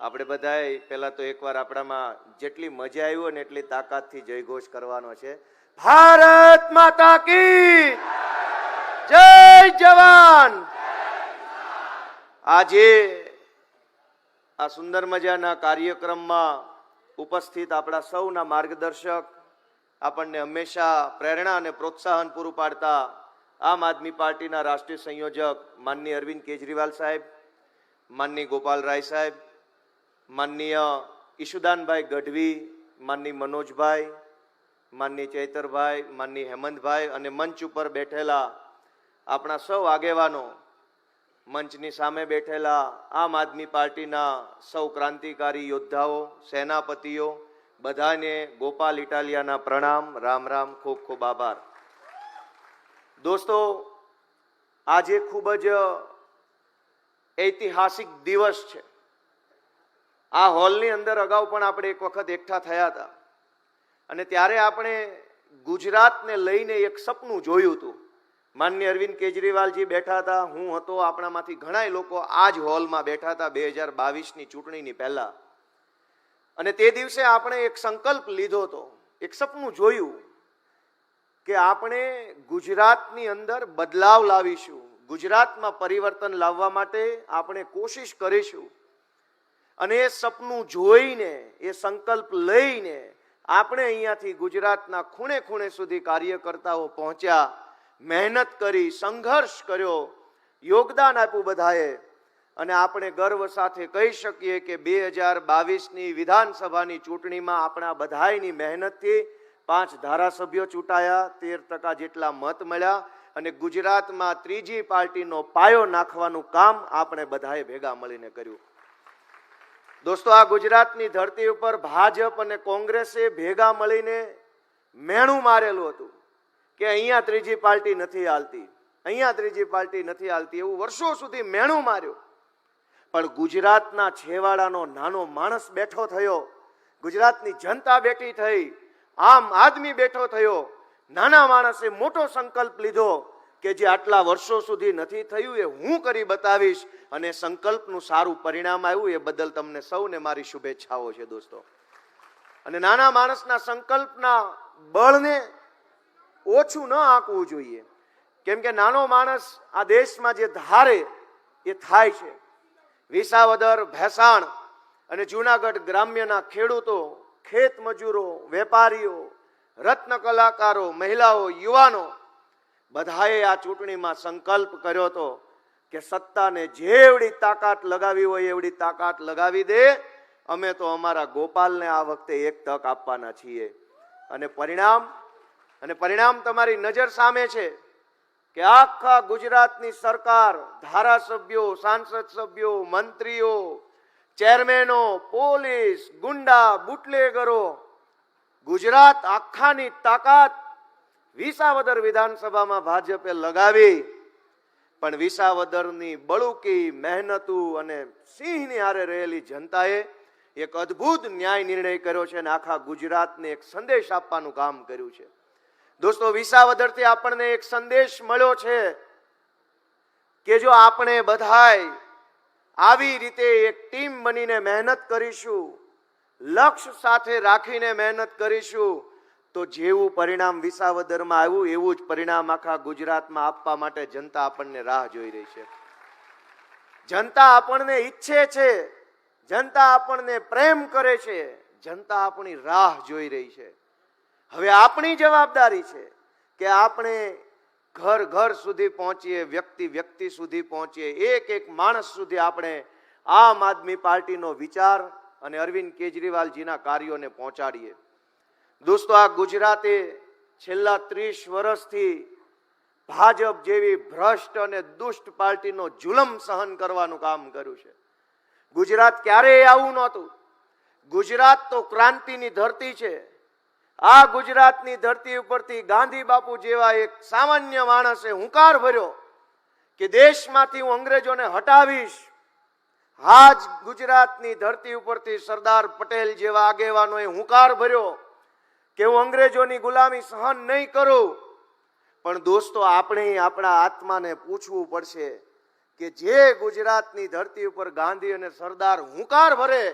આપણે બધાએ પહેલાં તો એકવાર આપણામાં જેટલી મજા આવી હોય ને એટલી તાકાતથી જયઘોષ કરવાનો છે. ભારત માતા કી! જય જવાન! આજે આ સુંદર મજાના કાર્યક્રમમાં ઉપસ્થિત આપણા સૌના માર્ગદર્શક આપણને હંમેશા પ્રેરણા અને પ્રોત્સાહન પૂરું પાડતા આમ આદમી પાર્ટીના રાષ્ટ્રીય સંયોજક માનની અરવિંદ કેજરીવાલ સાહેબ માનની ગોપાલ રાય સાહેબ માનનીય ઈશુદાનભાઈ ગઢવી, માનની મનોજભાઈ, માનની ચૈતરભાઈ, માનની હેમંતભાઈ અને મંચ ઉપર બેઠેલા આપણા સૌ આગેવાનો મંચની સામે બેઠેલા આમ આદમી પાર્ટીના સૌ ક્રાંતિકારી યોદ્ધાઓ, સેનાપતિઓ, બધાને ગોપાલ ઇટાલિયાના પ્રણામ, રામ રામ, ખૂબ ખૂબ આભાર. દોસ્તો, આજે ખૂબ જ ઐતિહાસિક દિવસ છે. આ હોલની અંદર અગાઉ પણ આપણે એક વખત એકઠા થયા હતા. અને ત્યારે આપણે ગુજરાતને લઈને એક સપનું જોયું હતું. માન્ય અરવિંદ કેજરીવાલજી બેઠા હતા, હું હતો, આપણામાંથી ઘણાય લોકો આ જ હોલમાં બેઠા હતા બે હજાર બાવીસની ચૂંટણીની પહેલા. અને તે દિવસે આપણે એક સંકલ્પ લીધો હતો, એક સપનું જોયું કે આપણે ગુજરાતની અંદર બદલાવ લાવીશું, ગુજરાતમાં પરિવર્તન લાવવા માટે આપણે કોશિશ કરીશું. અને એ સપનું જોઈને, એ સંકલ્પ લઈને આપણે અહીંયાથી ગુજરાતના ખૂણે ખૂણે સુધી કાર્યકર્તાઓ પહોંચ્યા, મહેનત કરી, સંઘર્ષ કર્યો, યોગદાન આપ્યું બધાએ. અને આપણે ગર્વ સાથે કહી શકીએ કે બે હજાર બાવીસની વિધાનસભાની ચૂંટણીમાં આપણા બધાની મહેનતથી પાંચ ધારાસભ્યો ચૂંટાયા, તેર ટકા જેટલા મત મળ્યા અને ગુજરાતમાં ત્રીજી પાર્ટીનો પાયો નાખવાનું કામ આપણે બધાએ ભેગા મળીને કર્યું. દોસ્તો, આ ગુજરાતની ધરતી ઉપર ભાજપ અને કોંગ્રેસે ભેગા મળીને મેણું મારેલું હતું કે અહીંયા ત્રીજી પાર્ટી નથી હાલતી, અહીંયા ત્રીજી પાર્ટી નથી હાલતી, એવું વર્ષો સુધી મેણું માર્યું. પણ ગુજરાતના છેવાડાનો નાનો માણસ બેઠો થયો, ગુજરાતની જનતા બેઠી થઈ, આમ આદમી બેઠો થયો, નાના માણસે મોટો સંકલ્પ લીધો કે જે આટલા વર્ષો સુધી નથી થયું એ હું કરી બતાવીશ અને સંકલ્પનું સારું પરિણામ આવ્યું એ બદલ તમને સૌને મારી શુભેચ્છાઓ છે દોસ્તો. અને નાના માણસના સંકલ્પના બળને ઓછું ન આંકવું જોઈએ. કેમ કે નાનો માણસ આ દેશમાં જે ધારે એ થાય છે. વિસાવદર, ભેસાણ અને જુનાગઢ ગ્રામ્યના ખેડૂતો ખેત મજૂરો વેપારીઓ રત્ન કલાકારો મહિલાઓ, યુવાનો બધાએ આ ચૂંટણીમાં સંકલ્પ કર્યો હતો કે સત્તાને જેવડી તાકાત લગાવી હોય એવડી તાકાત લગાવી દે. અમે તો અમારા ગોપાલને આ વખતે એક તક આપવાના છીએ. અને પરિણામ અને પરિણામ તમારી નજર સામે છે કે આખા ગુજરાતની સરકાર, ધારાસભ્યો, સાંસદ સભ્યો, મંત્રીઓ, ચેરમેનો, પોલીસ, ગુંડા, બુટલેગરો ગુજરાત આખાની તાકાત વિસાવદર વિધાનસભામાં ભાજપે લગાવી, પણ વિસાવદરની બળુકી, મહેનતુ અને સિંહની હારે રહેલી જનતાએ એક અદ્ભુત ન્યાય નિર્ણય કર્યો છે અને આખા ગુજરાતને એક સંદેશ આપવાનું કામ કર્યું છે. દોસ્તો, વિસાવદરથી આપણને એક સંદેશ મળ્યો છે કે જો આપણે બધાય આવી રીતે એક ટીમ બનીને મહેનત કરીશું, લક્ષ્ય સાથે રાખીને મહેનત કરીશું તો જેવું પરિણામ વિસાવદરમાં આવ્યું, એવું જ પરિણામ આખા ગુજરાતમાં આપવા માટે જનતા આપણને રાહ જોઈ રહી છે. જનતા આપણને ઈચ્છે છે, જનતા આપણને પ્રેમ કરે છે, જનતા આપણી રાહ જોઈ રહી છે. હવે આપણી જવાબદારી છે કે આપણે ઘર ઘર સુધી પહોંચીએ, વ્યક્તિ વ્યક્તિ સુધી પહોંચીએ, એક એક માણસ સુધી આપણે આમ આદમી પાર્ટીનો વિચાર અને અરવિંદ કેજરીવાલજીના કાર્યોને પહોંચાડીએ. દોસ્તો, આ ગુજરાતે છેલ્લા ત્રીસ વર્ષથી ભાજપ જેવી ભ્રષ્ટ અને દુષ્ટ પાર્ટીનો જુલમ સહન કરવાનું કામ કર્યું છે. ગુજરાત ક્યારેય આવું નહોતું. ગુજરાત તો ક્રાંતિની ધરતી છે. આ ગુજરાતની ધરતી ઉપરથી ગાંધી બાપુ જેવા એક સામાન્ય માણસે હુંકાર ભર્યો કે દેશમાંથી હું અંગ્રેજોને હટાવીશ. આજ ગુજરાતની ધરતી ઉપરથી સરદાર પટેલ જેવા આગેવાનોએ હુંકાર ભર્યો. કે હું અંગ્રેજોની ગુલામી સહન નહીં કરું? પણ દોસ્તો, આપણે આપણા આત્માને પૂછવું પડશે કે જે ગુજરાતની ધરતી ઉપર ગાંધી અને સરદાર હુંકાર ભરે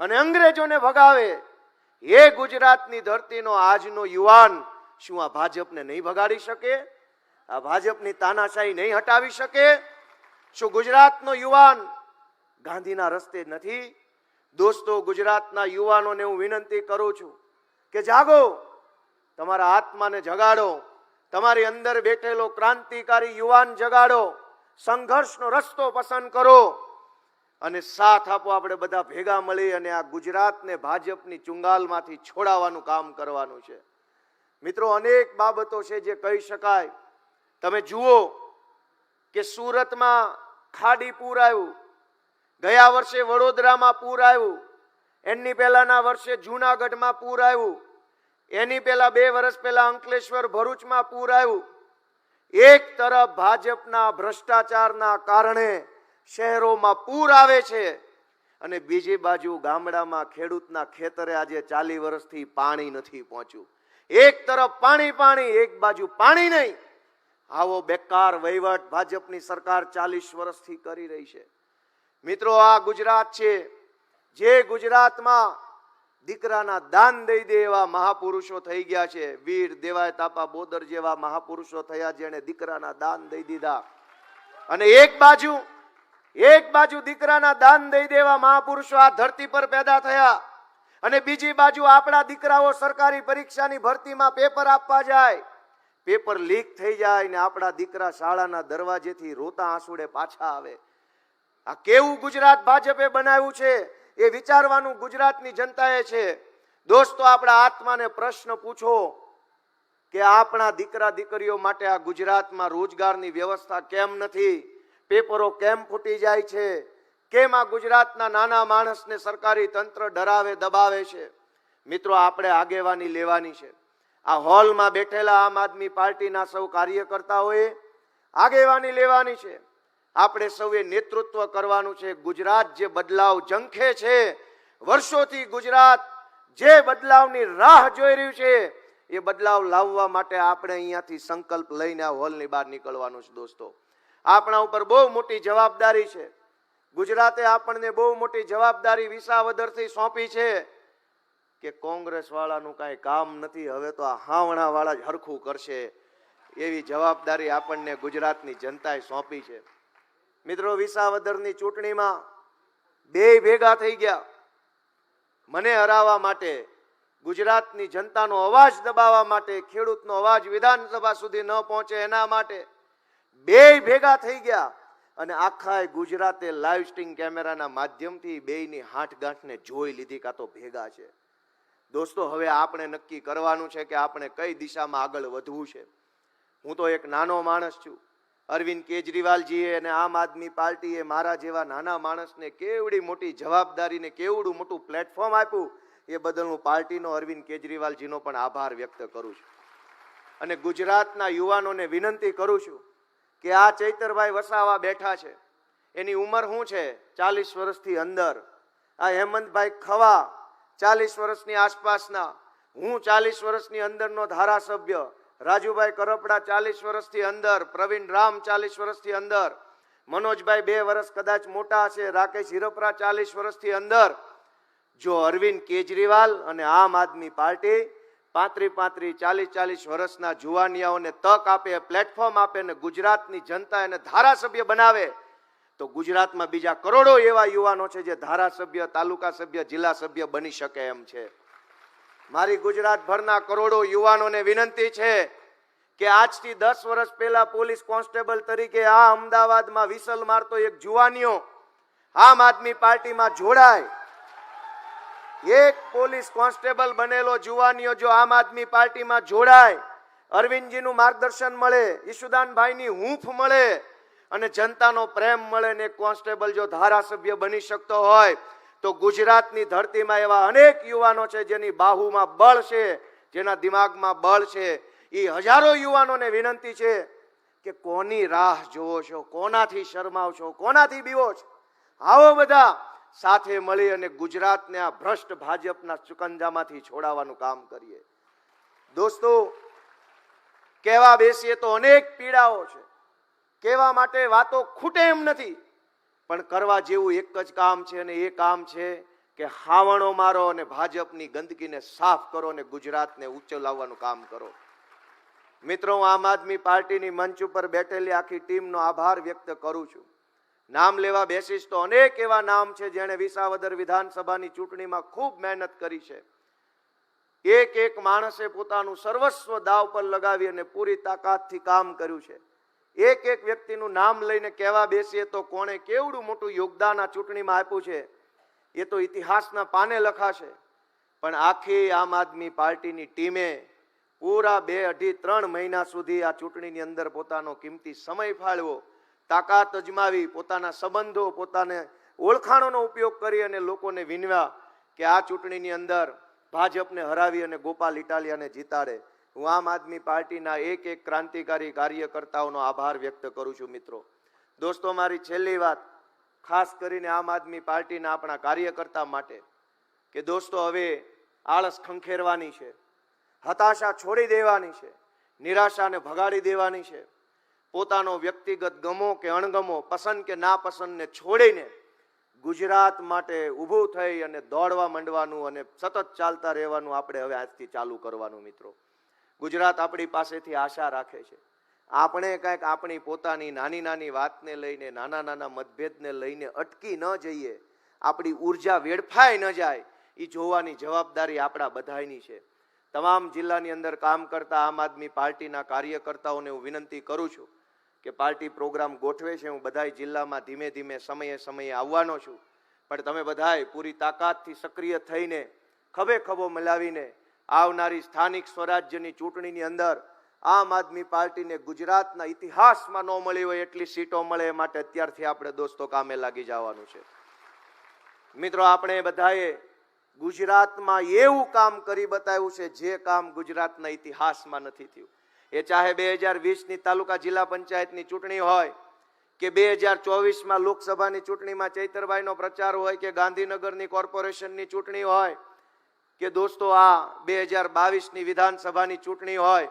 અને અંગ્રેજોને ભગાવે, એ ગુજરાતની ધરતીનો આજનો યુવાન શું આ ભાજપને નહીં ભગાડી શકે? આ ભાજપની તાનાશાહી નહીં હટાવી શકે? શું ગુજરાતનો યુવાન ગાંધીના રસ્તે નથી? દોસ્તો, ગુજરાતના યુવાનોને હું વિનંતી કરું છું કે જાગો, તમારા આત્માને જગાડો, તમારી અંદર બેઠેલો ક્રાંતિકારી યુવાન જગાડો, સંઘર્ષનો રસ્તો પસંદ કરો અને સાથ આપો આપણે બધા ભેગા મળી અને આ ગુજરાતને ભાજપની ચુંગાલમાંથી છોડાવવાનું કામ કરવાનું છે. મિત્રો, અનેક બાબતો છે જે કહી શકાય. તમે જુઓ કે સુરતમાં ખાડી પૂર આવ્યું, ગયા વર્ષે વડોદરામાં પૂર આવ્યું એની પહેલાના વર્ષે જૂનાગઢમાં પૂર આવ્યું એની પહેલા બે વર્ષ પહેલા અંકલેશ્વર ભરૂચમાં પૂર આવ્યું. એક તરફ ભાજપના ભ્રષ્ટાચારના કારણે શહેરોમાં પૂર આવે છે અને બીજી બાજુ ગામડામાં ખેડૂતના ખેતરે આજે ચાલી વર્ષથી પાણી નથી પહોંચ્યું. એક તરફ પાણી પાણી, એક બાજુ પાણી નહીં. આવો બેકાર વહીવટ ભાજપની સરકાર ચાલીસ વર્ષથી કરી રહી છે. મિત્રો, આ ગુજરાત છે. જે ગુજરાતમાં દીકરાના દાન દઈ દે એવા મહાપુરુષો થઈ ગયા છે. વીર, દેવાય, તાપા, બોદર જેવા મહાપુરુષો થયા જેણે દીકરાના દાન દઈ દીધા. અને એક બાજુ એક બાજુ દીકરાના દાન દઈ દેવા મહાપુરુષો આ ધરતી પર પેદા થયા. અને બીજી બાજુ આપણા દીકરાઓ સરકારી પરીક્ષાની ભરતીમાં પેપર આપવા જાય. પેપર લીક થઈ જાય ને આપણા દીકરા શાળાના દરવાજેથી રોતા આંસુડે પાછા આવે. આ કેવું ગુજરાત ભાજપે બનાવ્યું છે? એ વિચારવાનું ગુજરાતની જનતાએ છે. દોસ્તો, આપણા આત્માને પ્રશ્ન પૂછો કે આપણા દીકરા, દીકરીઓ માટે આ ગુજરાતમાં રોજગારની વ્યવસ્થા કેમ નથી? પેપરો કેમ ફૂટી જાય છે? કેમ આ ગુજરાતના નાના માણસને સરકારી તંત્ર ડરાવે, દબાવે છે? મિત્રો, આપણે આગેવાની લેવાની છે. આ હોલમાં બેઠેલા આમ આદમી પાર્ટીના સૌ કાર્યકર્તાઓએ આગેવાની લેવાની છે. આપણે સૌએ નેતૃત્વ કરવાનું છે. ગુજરાત જે બદલાવ ઝંખે છે, વર્ષોથી ગુજરાત જે બદલાવની રાહ જોઈ રહ્યું છે, એ બદલાવ લાવવા માટે આપણે અહીંયાથી સંકલ્પ લઈને આ હોલની બહાર નીકળવાનું છે દોસ્તો. આપણા ઉપર બહુ મોટી જવાબદારી છે. ગુજરાતે આપણને બહુ મોટી જવાબદારી વિસાવદરથી સોંપી છે કે કોંગ્રેસ વાળાનું કાંઈ કામ નથી, હવે તો આ હાવણા વાળા જ હરખું કરશે. એવી જવાબદારી આપણને ગુજરાતની જનતાએ સોંપી છે. મિત્રો, વિસાવદરની ચૂંટણીમાં બે ભેગા થઈ ગયા. મને હરાવવા માટે, ગુજરાતની જનતાનો અવાજ દબાવવા માટે, ખેડૂતનો અવાજ વિધાનસભા સુધી ન પહોંચે એના માટે બે ભેગા થઈ ગયા. અને આખા ગુજરાતે લાઈવ સ્ટ્રીમ કેમેરાના માધ્યમથી બેયની હાથગાંઠને જોઈ લીધી કાં તો ભેગા છે. દોસ્તો, હવે આપણે નક્કી કરવાનું છે કે આપણે કઈ દિશામાં આગળ વધવું છે. હું તો એક નાનો માણસ છું. અરવિંદ કેજરીવાલજીએ અને આમ આદમી પાર્ટીએ મારા જેવા નાના માણસને કેવડી મોટી જવાબદારી ને કેવડું મોટું પ્લેટફોર્મ આપ્યું, એ બદલ હું પાર્ટીનો અરવિંદ કેજરીવાલજીનો પણ આભાર વ્યક્ત કરું છું. અને ગુજરાતના યુવાનોને વિનંતી કરું છું કે આ ચૈતરભાઈ વસાવા બેઠા છે, એની ઉંમર શું છે? ચાલીસ વર્ષથી અંદર. આ હેમંતભાઈ ખવા ચાલીસ વર્ષની આસપાસના, હું ચાલીસ વર્ષની અંદરનો ધારાસભ્ય રાજુભાઈ કરપડા ચાલીસ વર્ષથી અંદર, પ્રવીણ રામ ચાલીસ વર્ષથી અંદર, મનોજભાઈ બે વર્ષ કદાચ મોટા હશે, રાકેશ હિરપરા ચાલીસ વર્ષથી અંદર, જો અરવિંદ કેજરીવાલ અને આમ આદમી પાર્ટી પાંત્રી પાંત્રી ચાલીસ ચાલીસ વર્ષના જુવાનિયાઓને તક આપે પ્લેટફોર્મ આપે ને ગુજરાતની જનતા એને ધારાસભ્ય બનાવે, તો ગુજરાતમાં બીજા કરોડો એવા યુવાનો છે જે ધારાસભ્ય, તાલુકા સભ્ય, જિલ્લા સભ્ય બની શકે એમ છે. મારી ગુજરાતભરના કરોડો યુવાનોને વિનંતી છે કે આજથી દસ વર્ષ પહેલા પોલીસ કોન્સ્ટેબલ તરીકે આ અમદાવાદમાં વિસલ મારતો એક જુવાનીઓ આમ આદમી પાર્ટીમાં જોડાય. એક પોલીસ કોન્સ્ટેબલ બનેલો જુવાનીઓ જો આમ આદમી પાર્ટીમાં જોડાય, અરવિંદજીનું માર્ગદર્શન મળે, ઈશુદાનભાઈની હૂંફ મળે અને જનતાનો પ્રેમ મળે ને કોન્સ્ટેબલ જો ધારાસભ્ય બની શકતો હોય તો ગુજરાતની ધરતીમાં એવા અનેક યુવાનો છે જેની બાહુમાં બળ છે, જેના દિમાગમાં બળ છે. એ હજારો યુવાનોને વિનંતી છે કે કોની રાહ જોવો છો, કોનાથી શરમાવ છો, કોનાથી બીવો છો? આવો બધા સાથે મળી અને ગુજરાતને આ ભ્રષ્ટ ભાજપના ચુકંજામાંથી છોડાવવાનું કામ કરીએ. દોસ્તો, કહેવા બેસીએ તો અનેક પીડાઓ છે. કહેવા માટે વાતો ખૂટે એમ નથી. પણ કરવા જેવું એક જ કામ છે અને એ કામ છે કે હાવણો મારો અને ભાજપની ગંદકીને સાફ કરો અને ગુજરાતને લાવવાનું કામ કરો. મિત્રો આમ આદમી પાર્ટીની મંચ ઉપર બેઠેલી આખી ટીમનો આભાર વ્યક્ત કરું છું. નામ લેવા બેસીશ તો અનેક એવા નામ છે જેણે વિસાવદર વિધાનસભાની ચૂંટણીમાં ખૂબ મહેનત કરી છે. એક એક માણસે પોતાનું સર્વસ્વ દાવ પર લગાવી અને પૂરી તાકાતથી કામ કર્યું છે. એક એક વ્યક્તિનું નામ લઈને કહેવા બેસીએ તો કોણે કેવડું મોટું યોગદાન આ ચૂંટણીમાં આપ્યું છે? એ તો ઇતિહાસના પાને લખાશે. પણ આખી આમ આદમી પાર્ટીની ટીમે પૂરા બે અઢી ત્રણ મહિના સુધી આ ચૂંટણીની અંદર પોતાનો કિંમતી સમય ફાળવો તાકાત અજમાવી, પોતાના સંબંધો, પોતાને ઓળખાણોનો ઉપયોગ કરી અને લોકોને વિનવ્યા કે આ ચૂંટણીની અંદર ભાજપને હરાવી અને ગોપાલ ઇટાલિયાને જીતાડે. હું આમ આદમી પાર્ટીના એક એક ક્રાંતિકારી કાર્યકર્તાઓનો આભાર વ્યક્ત કરું છું, મિત્રો. દોસ્તો, મારી છેલ્લી વાત ખાસ કરીને આમ આદમી પાર્ટીના આપણા કાર્યકર્તા માટે કે દોસ્તો, હવે આળસ ખંખેરવાની છે, હતાશા છોડી દેવાની છે, નિરાશાને ભગાડી દેવાની છે, પોતાનો વ્યક્તિગત ગમો કે અણગમો, પસંદ કે ના પસંદને છોડીને ગુજરાત માટે ઊભું થઈ અને દોડવા માંડવાનું અને સતત ચાલતા રહેવાનું આપણે હવે આજથી ચાલુ કરવાનું, મિત્રો. ગુજરાત આપણી પાસેથી આશા રાખે છે. આપણે કંઈક આપણી પોતાની નાની નાની વાતને લઈને, નાના નાના મતભેદને લઈને અટકી ન જઈએ. આપણી ઊર્જા વેડફાઈ ન જાય એ જોવાની જવાબદારી આપણા બધાની છે. તમામ જિલ્લાની અંદર કામ કરતા આમ આદમી પાર્ટીના કાર્યકર્તાઓને હું વિનંતી કરું છું કે પાર્ટી પ્રોગ્રામ ગોઠવે છે. હું બધાય જિલ્લામાં ધીમે ધીમે સમયે સમયે આવવાનો છું. પણ તમે બધાય પૂરી તાકાતથી સક્રિય થઈને, ખભે ખભો મિલાવીને આવનારી સ્થાનિક સ્વરાજ્યની ચૂંટણીની અંદર આમ આદમી પાર્ટીને ગુજરાતના ઇતિહાસમાં ન મળી હોય એટલી સીટો મળે એ માટે અત્યારથી આપણે દોસ્તો કામે લાગી જવાનું છે. મિત્રો, આપણે બધાએ ગુજરાતમાં એવું કામ કરી બતાવ્યું છે જે કામ ગુજરાતના ઇતિહાસમાં નથી થયું. એ ચાહે બે હજાર વીસની તાલુકા જિલ્લા પંચાયતની ચૂંટણી હોય કે બે હજાર ચોવીસમાં લોકસભાની ચૂંટણીમાં ચૈતરભાઈનો પ્રચાર હોય કે ગાંધીનગરની કોર્પોરેશનની ચૂંટણી હોય કે દોસ્તો, આ બે હજાર બાવીસની વિધાનસભાની ચૂંટણી હોય,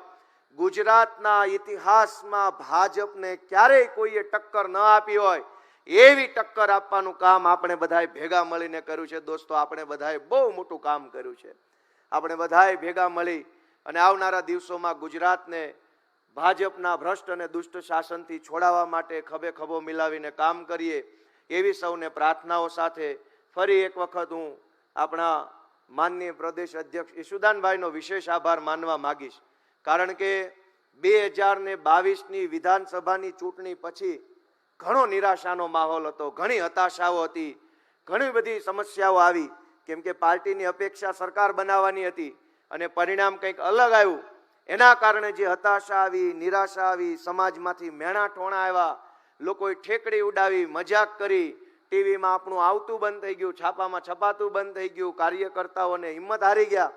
ગુજરાતના ઇતિહાસમાં ભાજપને ક્યારેય કોઈએ ટક્કર ન આપી હોય, એવી ટક્કર આપવાનું કામ આપણે બધાએ ભેગા મળીને કર્યું છે. દોસ્તો, આપણે બધાએ બહુ મોટું કામ કર્યું છે. આપણે બધાએ ભેગા મળી અને આવનારા દિવસોમાં ગુજરાતને ભાજપના ભ્રષ્ટ અને દુષ્ટ શાસનથી છોડાવવા માટે ખભે ખભો મિલાવીને કામ કરીએ, એવી સૌને પ્રાર્થનાઓ સાથે ફરી એક વખત હું આપણા માનનીય પ્રદેશ અધ્યક્ષ ઈશુદાનભાઈનો વિશેષ આભાર માનવા માગીશ. કારણ કે બે હજાર ને બાવીસની વિધાનસભાની ચૂંટણી પછી ઘણો નિરાશાનો માહોલ હતો, ઘણી હતાશાઓ હતી, ઘણી બધી સમસ્યાઓ આવી. કેમ કે પાર્ટીની અપેક્ષા સરકાર બનાવવાની હતી અને પરિણામ કંઈક અલગ આવ્યું. એના કારણે જે હતાશા આવી, નિરાશા આવી, સમાજમાંથી મેણા ટોણા આવ્યા, લોકોએ ઠેકડી ઉડાવી, મજાક કરી ટીવીમાં આપણું આવતું બંધ થઈ ગયું, છાપામાં છપાતું બંધ થઈ ગયું, કાર્યકર્તાઓને હિંમત હારી ગયા.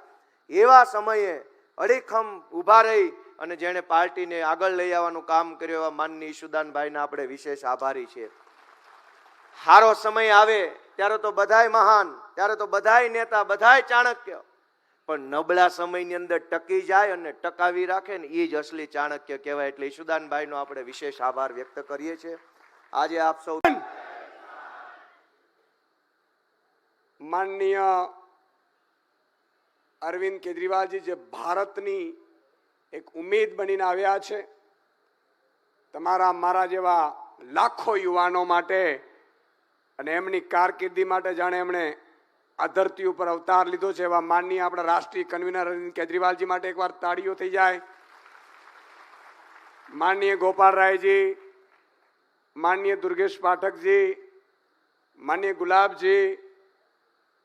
એવા સમયે અડીખમ ઊભા રહી અને જેણે પાર્ટીને આગળ લઈ આવવાનું કામ કર્યું એવા માનની ઈશુદાનભાઈના આપણે વિશેષ આભારી છીએ. સારો સમય આવે, ત્યારે તો બધાય મહાન, ત્યારે તો બધાય નેતા, બધાય ચાણક્ય. પણ નબળા સમયની અંદર ટકી જાય અને ટકાવી રાખે ને એ જ અસલી ચાણક્ય કહેવાય. એટલે ઈશુદાનભાઈનો આપણે વિશેષ આભાર વ્યક્ત કરીએ છીએ. આજે આપ સૌ માનનીય અરવિંદ કેજરીવાલજી જે ભારતની એક ઉમેદ બનીને આવ્યા છે, તમારા, મારા જેવા લાખો યુવાનો માટે અને એમની કારકિર્દી માટે જાણે એમણે આ ધરતી ઉપર અવતાર લીધો છે, એવા માનનીય આપણા રાષ્ટ્રીય કન્વીનર અરવિંદ કેજરીવાલજી માટે એકવાર તાળીઓ થઈ જાય. માનનીય ગોપાલરાયજી, માનનીય દુર્ગેશ પાઠકજી, માનનીય ગુલાબજી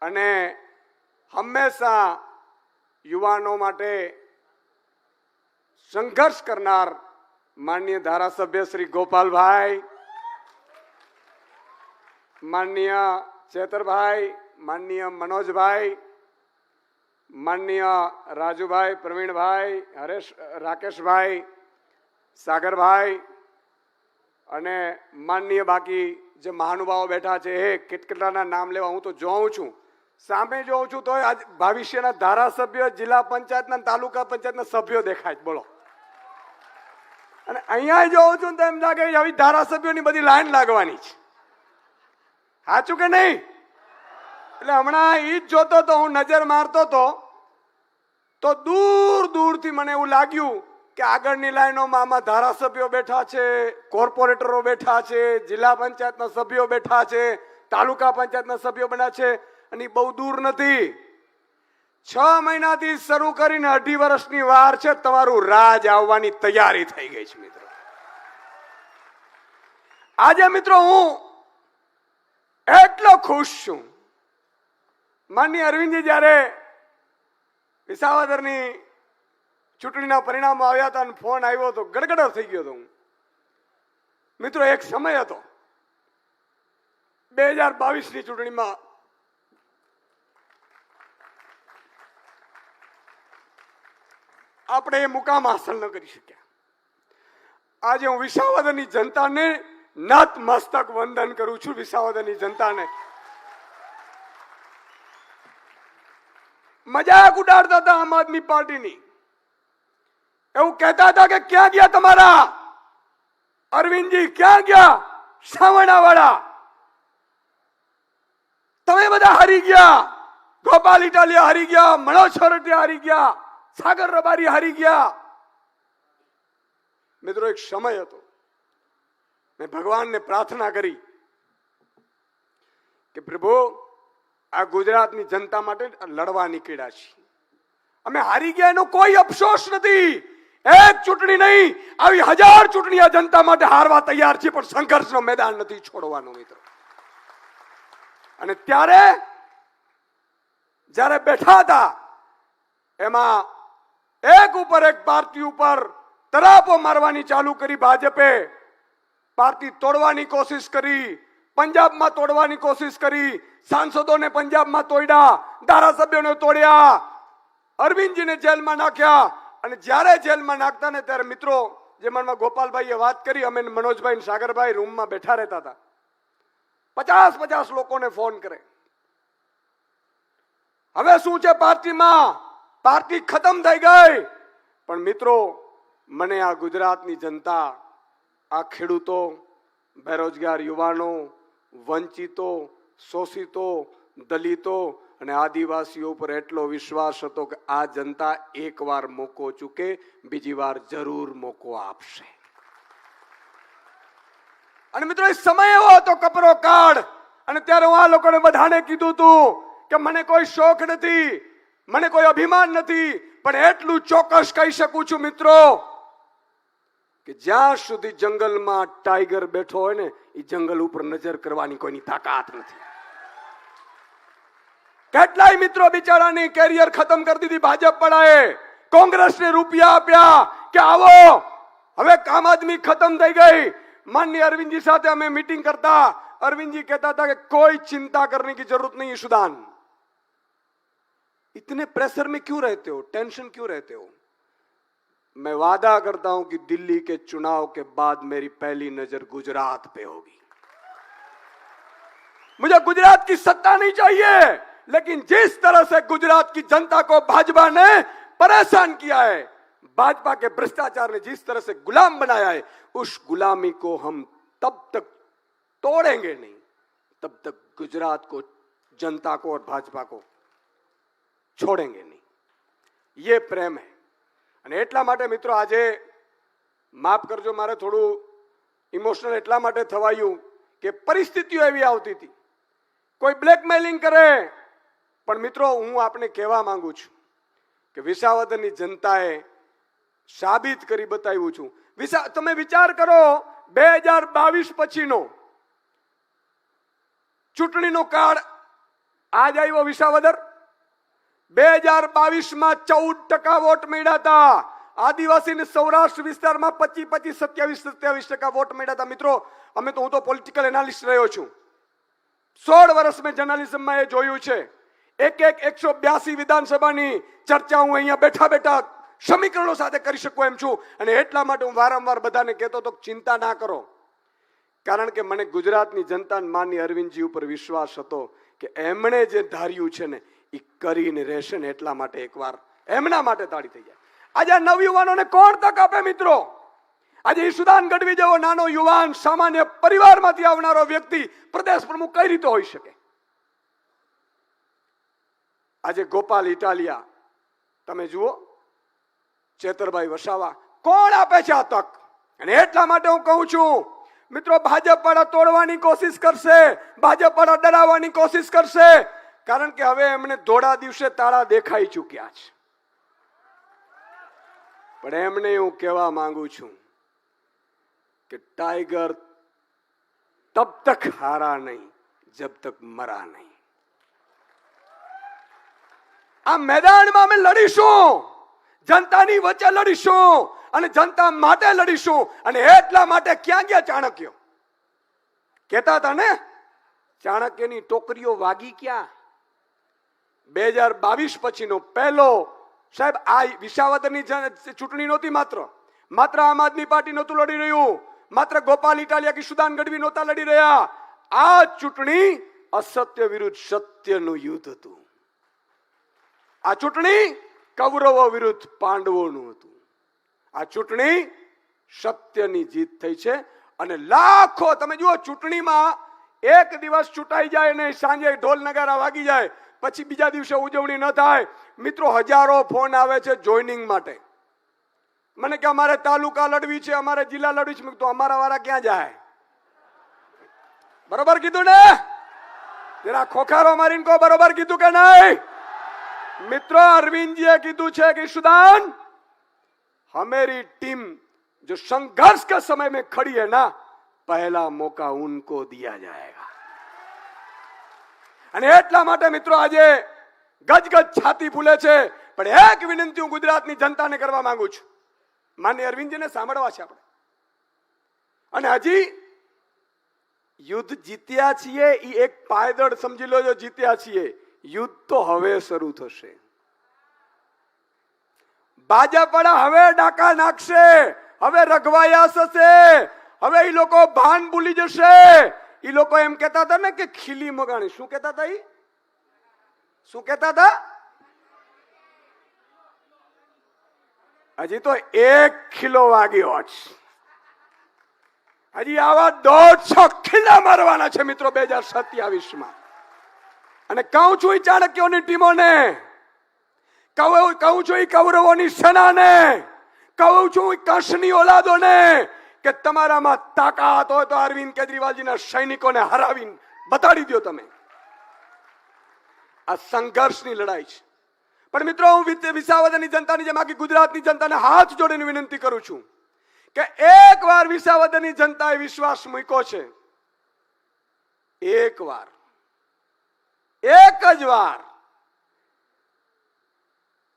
અને હંમેશા યુવાનો માટે સંઘર્ષ કરનાર માનનીય ધારાસભ્ય શ્રી ગોપાલભાઈ, માનનીય ચેતરભાઈ, માનનીય મનોજભાઈ, માનનીય રાજુભાઈ પ્રવીણભાઈ, હરેશ, રાકેશભાઈ, સાગરભાઈ અને માનનીય બાકી જે મહાનુભાવો બેઠા છે, એ કેટલાના નામ લેવા હું તો જોઉં છું. સામે જોઉં છું તો ભવિષ્યના ધારાસભ્ય, જિલ્લા પંચાયતના તાલુકા પંચાયતના સભ્યો દેખાય છે. બોલો. અને અહીંયા જોઉં છું તો એમ લાગે આવી ધારાસભ્યોની બધી લાઈન લાગવાની છે. સાચું કે નહીં? એટલે હમણાં એ જ જોતો તો હું નજર મારતો તો તો દૂર દૂરથી મને એવું લાગ્યું કે આગળની લાઈનોમાં આમાં ધારાસભ્યો બેઠા છે, કોર્પોરેટરો બેઠા છે, જિલ્લા પંચાયતના સભ્યો બેઠા છે, તાલુકા પંચાયતના સભ્યો બન્યા છે. અને બહુ દૂર નથી. છ મહિનાથી શરૂ કરીને અઢી વર્ષની વાર છે તમારું રાજ આવવાની તૈયારી થઈ ગઈ છે મિત્રો. આજે મિત્રો હું એટલો ખુશ છું. માનની અરવિંદજી, જ્યારે વિસાવદરની ચૂંટણીના પરિણામો આવ્યા હતા અને ફોન આવ્યો હતો ગડગડો થઈ ગયો હતો હું. મિત્રો, એક સમય હતો. બે હજાર બાવીસની ચૂંટણીમાં આપણે એ મુકામ હાંસલ ન કરી શક્યા. આજે હું વિસાવદરની જનતાને નત મસ્તક વંદન કરું છું વિસાવદરની જનતાને. મજાક ઉડાડતા હતા આમ આદમી પાર્ટીની. એવું કહેતા હતા કે ક્યાં ગયા તમારા? અરવિંદજી, ક્યાં ગયા? સાવણાવાળા તમે બધા હારી ગયા. ગોપાલ ઇટાલિયા હારી ગયા, મનોજ છોરટિયા હારી ગયા. સાગર રબારી હારી ગયા. મિત્રો, એક સમય હતો. મેં ભગવાનને પ્રાર્થના કરી કે પ્રભુ, આ ગુજરાતની જનતા માટે લડવા નીકળ્યા છીએ. અમે હારી ગયા એનો કોઈ અફસોસ નથી. એક ચૂંટણી નહીં, આવી હજાર ચૂંટણી આ જનતા માટે હારવા તૈયાર છે પણ સંઘર્ષનો મેદાન નથી છોડવાનો, મિત્રો. અને ત્યારે જ્યારે બેઠા હતા, એમાં એક ઉપર એક પાર્ટી ઉપર તરાપો મારવાની ચાલુ કરી ભાજપે. પાર્ટી તોડવાની કોશિશ કરી, પંજાબમાં તોડવાની કોશિશ કરી, સાંસદોને પંજાબમાં તોડ્યા, ધારાસભ્યોને તોડ્યા, અરવિંદજીને જેલમાં નાખ્યા અને જ્યારે જેલમાં નાખતા ને ત્યારે મિત્રો, જે મનમાં ગોપાલભાઈએ વાત કરી, અમે મનોજભાઈ સાગરભાઈ રૂમમાં બેઠા રહેતા હતા. પચાસ પચાસ લોકોને ફોન કરે. હવે શું છે પાર્ટીમાં પાર્ટી ખતમ થઈ ગઈ. પણ મિત્રો, મને આ ગુજરાતની જનતા, આ ખેડૂતો, બેરોજગાર યુવાનો, વંચિતો, શોષિતો, દલિતો અને આદિવાસીઓ ઉપર એટલો વિશ્વાસ હતો કે આ જનતા એકવાર મોકો ચૂકે, બીજી વાર જરૂર મોકો આપશે. અને મિત્રો, એ સમય એવો હતો કપરો કાળ. અને ત્યારે હું આ લોકોને બધાને કીધું તું કે મને કોઈ શોખ નથી. મને કોઈ અભિમાન નથી, પણ એટલું ચોક્કસ કહી શકું છું મિત્રો કે જ્યાં સુધી જંગલમાં ટાઈગર બેઠો હોય ને એ જંગલ ઉપર નજર કરવાની કોઈની તાકાત નથી. કેટલાય મિત્રો બિચારાની કેરિયર ખતમ કરી દીધી ભાજપ પડાએ કોંગ્રેસને રૂપિયા આપ્યા કે આવો, હવે આમ આદમી ખતમ થઈ ગઈ. માનની અરવિંદજી સાથે અમે મીટિંગ કરતા. અરવિંદજી કહેતા હતા કે કોઈ ચિંતા કરવાની જરૂરત નહીં સુદાન. इतने प्रेशर में क्यों रहते हो? टेंशन क्यों रहते हो? मैं वादा करता हूँ कि दिल्ली के चुनाव के बाद मेरी पहली नज़र गुजरात पे होगी। मुझे गुजरात की सत्ता नहीं चाहिए, लेकिन जिस तरह से गुजरात की जनता को भाजपा ने परेशान किया है, भाजपा के भ्रष्टाचार ने जिस तरह से गुलाम बनाया है, उस गुलामी को हम तब तक तोड़ेंगे नहीं, तब तक गुजरात को, जनता को और भाजपा को। છોડેંગે નહીં. યે પ્રેમ હે. અને એટલા માટે મિત્રો આજે માફ કરજો, મારે થોડું ઇમોશનલ એટલા માટે થવાયું કે પરિસ્થિતિઓ એવી આવતી હતી. કોઈ બ્લેકમેલિંગ કરે, પણ મિત્રો હું આપને કહેવા માંગુ છું કે વિસાવદરની જનતાએ સાબિત કરી બતાવ્યું છું. વિસા, તમે વિચાર કરો, બે હજાર બાવીસ પછીનો ચૂંટણીનો કાળ આજ આવ્યો વિસાવદર. બે હજાર બાવીસમાં ચૌદ ટકા વોટ મળ્યા હતા. આદિવાસી ને સૌરાષ્ટ્ર વિસ્તારમાં પચીસ પચીસ, સત્યાવીસ સત્યાવીસ ટકા વોટ મળ્યા હતા. મિત્રો, અમે તો હું તો પોલિટિકલ એનાલિસ્ટ રહ્યો છું. સોળ વર્ષ મેં જર્નલિઝમમાં એ જોયું છે. એક એક એકસો બ્યાસી વિધાનસભાની ચર્ચા હું અહીંયા બેઠા બેઠા સમીકરણો સાથે કરી શકું એમ છું. અને એટલા માટે હું વારંવાર બધાને કહેતો તો ચિંતા ના કરો. કારણ કે મને ગુજરાતની જનતા માની અરવિંદજી ઉપર વિશ્વાસ હતો કે એમણે જે ધાર્યું છે ને કરીને રહેશે ને એટલા માટે એકવાર એમના માટે તાળી થઈ જાય. આજે નવયુવાનોને કોણ તક આપે મિત્રો? આજે ઈશુદાન ગઢવી જેવો નાનો યુવાન સામાન્ય પરિવારમાંથી આવનારો વ્યક્તિ પ્રદેશ પ્રમુખ કઈ રીતે હોઈ શકે? આજે ગોપાલ ઇટાલિયા, તમે જુઓ, ચેતરભાઈ વસાવા, કોણ આપે છે આ તક? અને એટલા માટે હું કહું છું, મિત્રો ભાજપ વાળા તોડવાની કોશિશ કરશે ભાજપ વાળા ડરાવવાની કોશિશ કરશે કારણ કે હવે એમને ધોળા દિવસે તાળા દેખાઈ ચૂક્યા છે. પણ એમને હું કહેવા માંગુ છું કે ટાઈગર તબ તક હારા નહીં, જબ તક મરા નહીં. આ મેદાનમાં અમે લડીશું, જનતાની વચ્ચે લડીશું અને જનતા માટે લડીશું અને એટલા માટે ક્યાં ગયા ચાણક્યો? કહેતા હતા ને, ચાણક્યની ટોકરીઓ વાગી ક્યાં? બે હજાર બાવીસ પછીનો પહેલો, સાહેબ, આ વિસાવદરની ચૂંટણી નહોતી માત્ર. માત્ર આમ આદમી પાર્ટી નહોતું લડી રહ્યું. માત્ર ગોપાલ ઇટાલિયા કે સુદાન ગઢવી નહોતા લડી રહ્યા. આ ચૂંટણી અસત્ય વિરુદ્ધ સત્યનું યુદ્ધ હતું. આ ચૂંટણી કૌરવો વિરુદ્ધ પાંડવોનું હતું. આ ચૂંટણી સત્યની જીત થઈ છે અને લાખો, તમે જુઓ, ચૂંટણીમાં એક દિવસ ચૂંટાઈ જાય ને સાંજે ઢોલ નગારા વાગી જાય. પછી બીજા દિવસે ઉજવણી ન થાય મિત્રો હજારો ફોન આવે છે જોઈનિંગ માટે મને કે અમારે તાલુકા લડવી છે અમારે જિલ્લા લડવી છે મેં કીધું, તો અમારા વાળા ક્યાં જાય બરોબર કીધું ને જરા ખોખારો મારીને કહો બરોબર કીધું કે નહીં મિત્રો अरविंदजीए કીધું છે કે सुदान हमारी टीम जो संघर्ष के समय में खड़ी है ना पहला मौका उनको दिया जाएगा અને એટલા માટે મિત્રો આજે ગજગજ છાતી ફૂલે છે. પણ એક વિનંતી હું ગુજરાતની જનતાને કરવા માંગુ છું. માન્ય અરવિંદજીને સાંભળવા છે આપણે. અને હજી યુદ્ધ જીત્યા છીએ, એ એક પાયદળ સમજી લો જો જીત્યા છીએ. યુદ્ધ તો હવે શરૂ થશે. ભાજપવાળા હવે ડાકા નાખશે. હવે રઘવાયા થશે હવે એ લોકો ભાન ભૂલી જશે. એ લોકો એમ કહેતા હતા ને કે ખીલી મગાણી. શું કહેતા હતા એ શું કહેતા હતા? હજી તો એક કિલો વાગ્યો છે હજી આવા દોઢસો ખીલા મારવાના છે મિત્રો બે હજાર સત્યાવીસમાં અને કહું છું એ ચાણક્યોની ટીમોને, કહું કહું છું એ કૌરવોની સેનાને, કહું છું એ કંસની ઓલાદોને કે તમારામાં તાકાત હોય તો અરવિંદ કેજરીવાલજીના સૈનિકોને હરાવીને બતાડી દો તમે. આ સંઘર્ષની લડાઈ છે. પણ મિત્રો, હું વિસાવદરની જનતાની જેમ આખી ગુજરાતની જનતાને હાથ જોડીને વિનંતી કરું છું કે એક વાર વિસાવદરની જનતાએ વિશ્વાસ મૂક્યો છે. એક વાર એક જ વાર.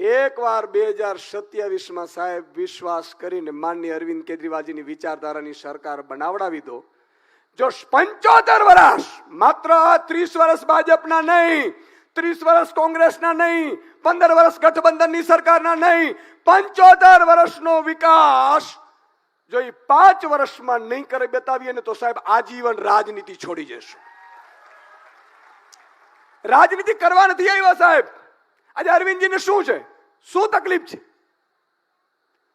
એક વાર બે હજાર સત્યાવીસમાં સાહેબ વિશ્વાસ કરીને માન્ય અરવિંદ કેજરીવાલજીની વિચારધારાની સરકાર બનાવડાવી દો. જો પંચોતેર વર્ષ, માત્ર ત્રીસ વર્ષ ભાજપના નહીં, ત્રીસ વર્ષ કોંગ્રેસના નહીં, પંદર વર્ષ ગઠબંધનની સરકારના નહીં, પંચોતેર વર્ષનો વિકાસ જો એ પાંચ વર્ષમાં નહીં કરે બતાવીએ ને તો સાહેબ આજીવન રાજનીતિ છોડી જશું. રાજનીતિ કરવા નથી આવ્યા સાહેબ. આજે અરવિંદજીને શું છે? શું તકલીફ છે.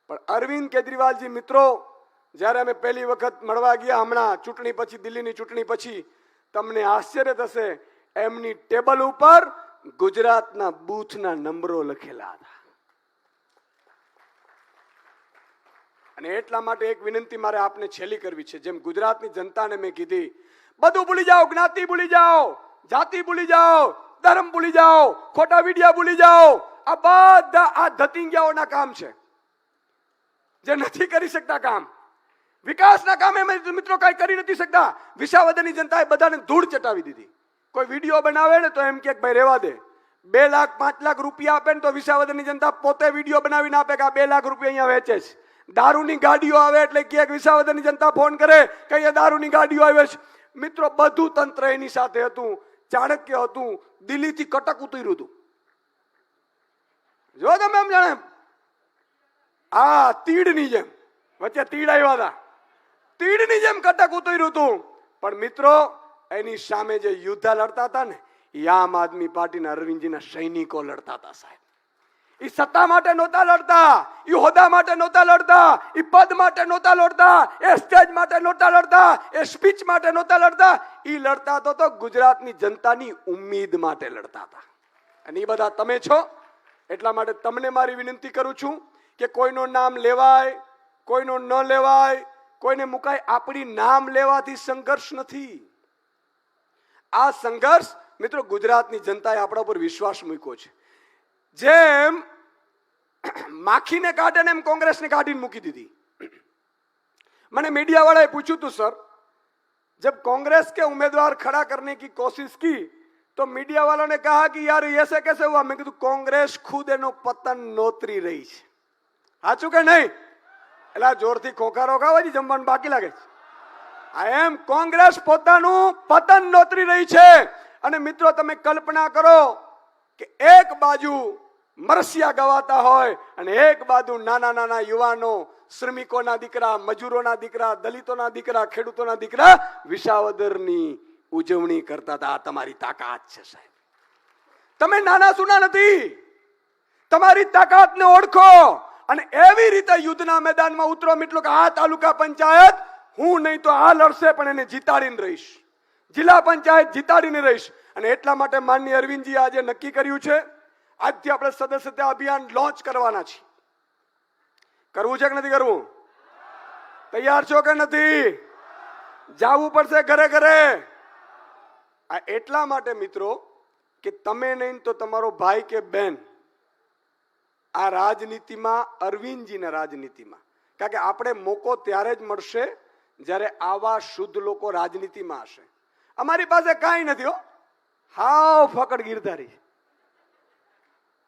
પણ અરવિંદ કેજરીવાલજી મિત્રો, જ્યારે અમે પહેલી વખત મળવા ગયા હમણાં, ચૂંટણી પછી, દિલ્હીની ચૂંટણી પછી, તમને આશ્ચર્ય થશે, એમની ટેબલ ઉપર ગુજરાતના બૂથના નંબરો લખેલા હતા. અને એટલા માટે એક વિનંતી મારે આપને છેલ્લી કરવી છે. જેમ ગુજરાતની જનતાને મેં કીધી, બધું ભૂલી જાઓ, જ્ઞાતિ ભૂલી જાઓ, જાતિ ભૂલી જાઓ, ધર્મ ભૂલી જાઓ, ખોટા વિડિયા ભૂલી જાઓ આ બધા આ ધતિંગ્યાઓના કામ છે. જે નથી કરી શકતા કામ. વિકાસના કામે મિત્રો કઈ કરી નથી શકતા. વિસાવદરની જનતાએ બધાને ધૂળ ચટાવી દીધી. કોઈ વીડિયો બનાવે ને તો એમ કે ભાઈ રેવા દે. બે લાખ, પાંચ લાખ રૂપિયા આપે ને તો વિસાવદરની જનતા પોતે વીડિયો બનાવીને આપે કે આ બે લાખ રૂપિયા અહીંયા વેચે છે. દારૂની ગાડીઓ આવે એટલે ક્યાંક વિસાવદરની જનતા ફોન કરે કે અહીંયા દારૂની ગાડીઓ આવે છે. મિત્રો, બધું તંત્ર એની સાથે હતું. ચાણક્ય હતું. દિલ્હીથી કટક ઉતર્યું હતું. જો તમે એમ જાણે, આ તીડની જેમ, વચ્ચે તીડ આવ્યા હતા. તીડની જેમ કટક ઉતર્યું હતું. પણ મિત્રો, એની સામે જે યુદ્ધ લડતા હતા ને, એ આમ આદમી પાર્ટીના અરવિંદજીના સૈનિકો લડતા હતા સાહેબ. એ સત્તા માટે નહોતા લડતા, એ હોદ્દા માટે નહોતા લડતા, એ પદ માટે નહોતા લડતા, એ સ્ટેજ માટે નહોતા લડતા, એ સ્પીચ માટે નહોતા લડતા. એ લડતા તો ગુજરાતની જનતાની ઉમ્મીદ માટે લડતા હતા. અને એ બધા તમે છો? એટલા માટે તમને મારી વિનંતી કરું છું કે કોઈનું નામ લેવાય કોઈનું ન લેવાય કોઈને મુકાય આપણી નામ લેવાથી સંઘર્ષ નથી આ સંઘર્ષ મિત્રો ગુજરાતની જનતાએ આપણા ઉપર વિશ્વાસ મૂક્યો છે જેમ માખીને કાઢે ને એમ કોંગ્રેસને કાઢીને મૂકી દીધી मैंने मीडिया वाले पूछू तो सर जब कांग्रेस के उम्मीदवार खड़ा करने की कोशिश की तो मीडिया वालों ने कहा कि यार ये ऐसे कैसे हुआ मैं કીધું કોંગ્રેસ ખુદ એનો પતન નોતરી રહી છે સાચું કે નહીં એટલે જોરથી ખોખારો ખાવાથી જમવાનું બાકી લાગે છે આ એમ કોંગ્રેસ પોતાનું પતન નોતરી રહી છે અને મિત્રો તમે કલ્પના કરો કે એક બાજુ મરસિયા ગવાતા હોય અને એક બાજુ નાના નાના યુવાનો શ્રમિકોના દીકરા મજૂરોના દીકરા દલિતોના દીકરા ખેડૂતોના દીકરા વિસાવદરની ઉજવણી કરતા હતા. આ તમારી તાકાત છે સાહેબ. તમે નાના સુના નથી. તમારી તાકાતને ઓળખો. અને એવી રીતે યુદ્ધના મેદાનમાં ઉતરો મિત્રો કે આ તાલુકા પંચાયત, હું નહીં તો આ લડશે પણ એને જીતાડીને રહીશ. જિલ્લા પંચાયત જીતાડીને રહીશ. અને એટલા માટે માનની અરવિંદજી આજે નક્કી કર્યું છે, આજથી આપણે સદસ્યતા અભિયાન લોન્ચ કરવાના છીએ. કરવું છે કે નથી કરવું? તૈયાર છો કે નથી? જાવું પડશે ઘરે ઘરે. આ એટલા માટે મિત્રો કે તમે નહીં તો તમારો ભાઈ કે બેન આ રાજનીતિમાં, અરવિંદજીના રાજનીતિમાં. કારણ કે આપણે મોકો ત્યારે જ મળશે જ્યારે આવા શુદ્ધ લોકો રાજનીતિમાં હશે. અમારી પાસે કાંઈ નથી હો. હાવ ફકડ ગીરધારી.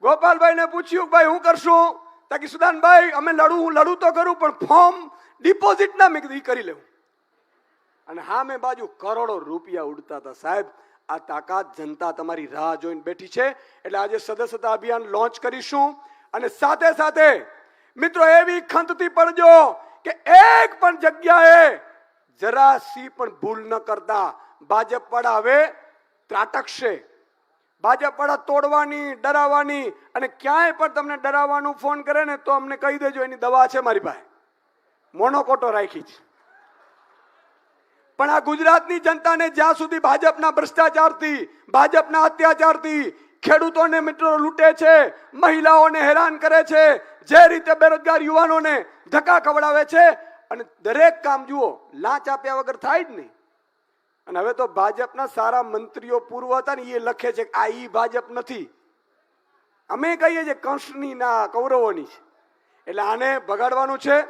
ગોપાલભાઈને પૂછ્યું ભાઈ, હું કરશું? તાકી સુદાનભાઈ, અમે લડું, હું લડું તો કરું, પણ ફોર્મ ડિપોઝિટ ના મેં કરી લેવું. અને હા મેં બાજુ કરોડો રૂપિયા ઉડતા હતા. સાહેબ, આ તાકાત જનતા તમારી રાહ જોઈને બેઠી છે. એટલે આજે સદસ્યતા અભિયાન લોન્ચ કરીશું. અને સાથે સાથે, મિત્રો, એવી ખંતથી પડજો કે એક પણ જગ્યાએ જરા સી પણ ભૂલ ન કરતા ભાજપ વાળા હવે ત્રાટકશે. ભાજપ વાળા તોડવાની, ડરાવવાની અને ક્યાંય પણ તમને ડરાવવાનું ફોન કરે ને તો અમને કહી દેજો, એની દવા છે મારી પાસે. મોનોકોટો રાખી છે. પણ આ ગુજરાતની જનતાને જ્યાં સુધી ભાજપના ભ્રષ્ટાચારથી, ભાજપના અત્યાચારથી ખેડૂતોને મિત્રો લૂંટે છે, મહિલાઓને હેરાન કરે છે, જે રીતે બેરોજગાર યુવાનોને ધક્કા ખવડાવે છે, અને દરેક કામ જુઓ, લાંચ આપ્યા વગર થાય જ નહીં. અને હવે તો ભાજપના સારા મંત્રીઓ પૂર્વ હતા ને, એ લખે છે કે આ ઈ ભાજપ નથી. અમે કહીએ છીએ કંસની ના કૌરવોની છે. એટલે આને બગાડવાનું છે.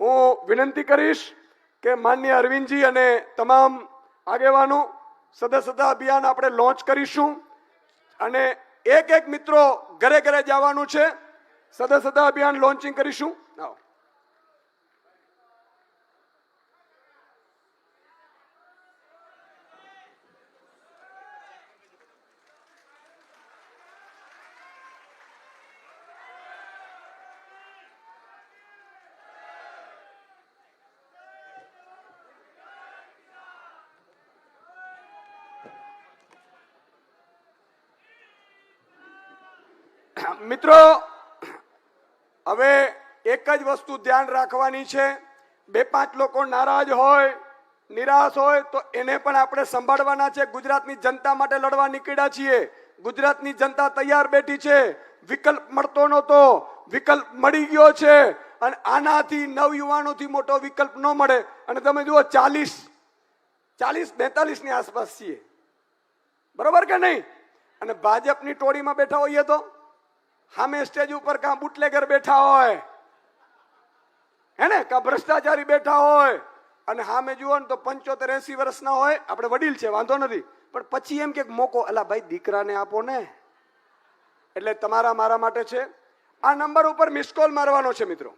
હું વિનંતી કરીશ કે માન્ય અરવિંદજી અને તમામ આગેવાનો સદસ્યતા અભિયાન આપણે લોન્ચ કરીશું. અને એક એક મિત્રો ઘરે ઘરે જવાનું છે. સદસ્યતા અભિયાન લોન્ચિંગ કરીશું. આવો. મિત્રો, હવે એક જ વસ્તુ ધ્યાન રાખવાની છે. બે પાંચ લોકો નારાજ હોય, નિરાશ હોય, તો એને પણ આપણે સંભાળવાના છે. ગુજરાતની જનતા માટે લડવા નીકળ્યા છીએ. ગુજરાતની જનતા તૈયાર બેઠી છે. વિકલ્પ મળતો નહોતો. વિકલ્પ મળી ગયો છે. અને આનાથી નવયુવાનોથી મોટો વિકલ્પ ન મળે. અને તમે જુઓ, ચાલીસ ચાલીસ, બેતાલીસની આસપાસ છીએ. બરોબર કે નહીં? અને ભાજપની ટોળીમાં બેઠા હોઈએ તો? સામે સ્ટેજ ઉપર કાં બુટલેગર બેઠા હોય? હેને? કાં ભ્રષ્ટાચારી બેઠા હોય? અને સામે જુઓ ને તો પંચોતેર એસી વર્ષના હોય. આપણે વડીલ છે, વાંધો નથી. પણ પછી એમ કે મોકો, અલા ભાઈ, દીકરાને આપો ને. એટલે તમારા મારા માટે છે. આ નંબર ઉપર મિસ કોલ મારવાનો છે, મિત્રો.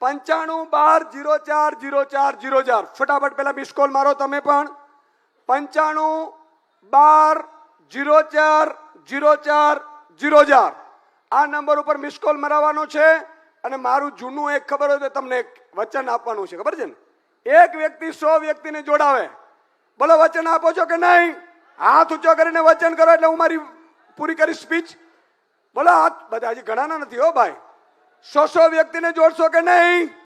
પંચાણું બાર જીરો ચાર જીરો ચાર જીરો ચાર. ફટાફટ પેલા મિસ કોલ મારો તમે પણ. પંચાણું બાર જીરો ચાર જીરો ચાર જીરો ચાર આ નંબર ઉપર મિસ કોલ મરાવવાનો છે અને મારું જૂનું એક ખબર હોય તો તમને એક વચન આપવાનું છે, ખબર છે ને? એક વ્યક્તિ સો વ્યક્તિને જોડાવે. બોલો વચન આપો છો કે નહીં, હાથ ઊંચો કરીને વચન કરો એટલે હું મારી પૂરી કરી સ્પીચ બોલો હાથ બધા હજી ઘણાના નથી હો ભાઈ. સો સો વ્યક્તિને જોડશો કે નહીં?